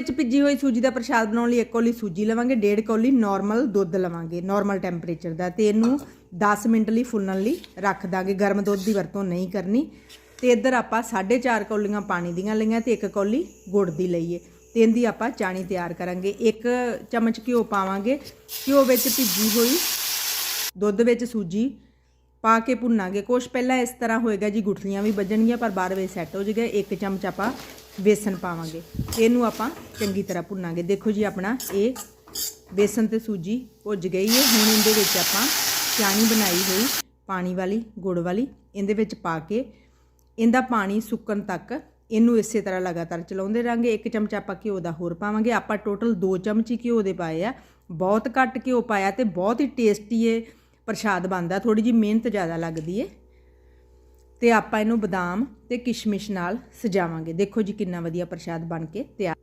ਵਿੱਚ ਭਿੱਜੀ ਹੋਈ ਸੂਜੀ ਦਾ ਪ੍ਰਸ਼ਾਦ ਬਣਾਉਣ ਲਈ ਇੱਕ ਕੌਲੀ ਸੂਜੀ ਲਵਾਂਗੇ, ਡੇਢ ਕੌਲੀ ਨਾਰਮਲ ਦੁੱਧ ਲਵਾਂਗੇ ਨਾਰਮਲ ਟੈਂਪਰੇਚਰ ਦਾ ਤੇ ਇਹਨੂੰ 10 ਮਿੰਟ ਲਈ ਫੁੱਲਣ ਲਈ ਰੱਖ ਦਾਂਗੇ। ਗਰਮ ਦੁੱਧ ਦੀ ਵਰਤੋਂ ਨਹੀਂ ਕਰਨੀ। ਤੇ ਇੱਧਰ ਆਪਾਂ 4.5 ਕੌਲੀਆਂ ਪਾਣੀ ਦੀਆਂ ਲਈਆਂ ਤੇ ਇੱਕ ਕੌਲੀ ਗੁੜ ਦੀ ਲਈਏ। ਤੇ ਇਹਦੀ ਆਪਾਂ ਚਾਣੀ ਤਿਆਰ ਕਰਾਂਗੇ। ਇੱਕ ਚਮਚ ਘਿਓ ਪਾਵਾਂਗੇ। ਘਿਓ ਵਿੱਚ ਭਿੱਜੀ ਹੋਈ ਦੁੱਧ ਵਿੱਚ ਸੂਜੀ ਪਾ ਕੇ ਭੁੰਨਾਂਗੇ। ਕੁਛ ਪਹਿਲਾਂ ਇਸ ਤਰ੍ਹਾਂ ਹੋਏਗਾ ਜੀ, ਗੁਠਲੀਆਂ ਵੀ ਵੱਜਣਗੀਆਂ, ਪਰ ਬਾਅਦ ਵਿੱਚ ਸੈੱਟ ਹੋ ਜਾਏਗਾ। ਇੱਕ ਚਮਚ ਆਪਾਂ ਬੇਸਨ ਪਾਵਾਂਗੇ। ਇਹਨੂੰ ਆਪਾਂ ਚੰਗੀ ਤਰ੍ਹਾਂ ਭੁੰਨਾਂਗੇ। ਦੇਖੋ ਜੀ ਆਪਣਾ ਇਹ ਬੇਸਨ ਤੇ ਸੂਜੀ ਭੁੱਜ ਗਈ ਹੈ। ਹੁਣ ਇਹਦੇ ਵਿੱਚ ਆਪਾਂ ਚਾਣੀ ਬਣਾਈ ਹੋਈ ਪਾਣੀ ਵਾਲੀ, ਗੁੜ ਵਾਲੀ, ਇਹਦੇ ਵਿੱਚ ਪਾ ਕੇ ਇਹਦਾ ਪਾਣੀ ਸੁੱਕਣ ਤੱਕ ਇਹਨੂੰ ਇਸੇ ਤਰ੍ਹਾਂ ਲਗਾਤਾਰ ਚਲਾਉਂਦੇ ਰਾਂਗੇ ਇੱਕ ਚਮਚ ਆਪਾਂ ਘਿਓ ਦਾ ਹੋਰ ਪਾਵਾਂਗੇ। ਆਪਾਂ ਟੋਟਲ 2 ਚਮਚੀ ਘਿਓ ਦੇ ਪਾਏ ਆ। ਬਹੁਤ ਘੱਟ ਘਿਓ ਪਾਇਆ ਤੇ ਬਹੁਤ ਹੀ ਟੇਸਟੀ ਇਹ ਪ੍ਰਸ਼ਾਦ ਬਣਦਾ। ਥੋੜੀ ਜੀ ਮਿਹਨਤ ਜ਼ਿਆਦਾ ਲੱਗਦੀ ਏ ਤੇ ਆਪਾਂ ਇਹਨੂੰ ਬਦਾਮ ਤੇ ਕਿਸ਼ਮਿਸ਼ ਨਾਲ ਸਜਾਵਾਂਗੇ। ਦੇਖੋ ਜੀ ਕਿੰਨਾ ਵਧੀਆ ਪ੍ਰਸ਼ਾਦ ਬਣ ਕੇ ਤਿਆਰ।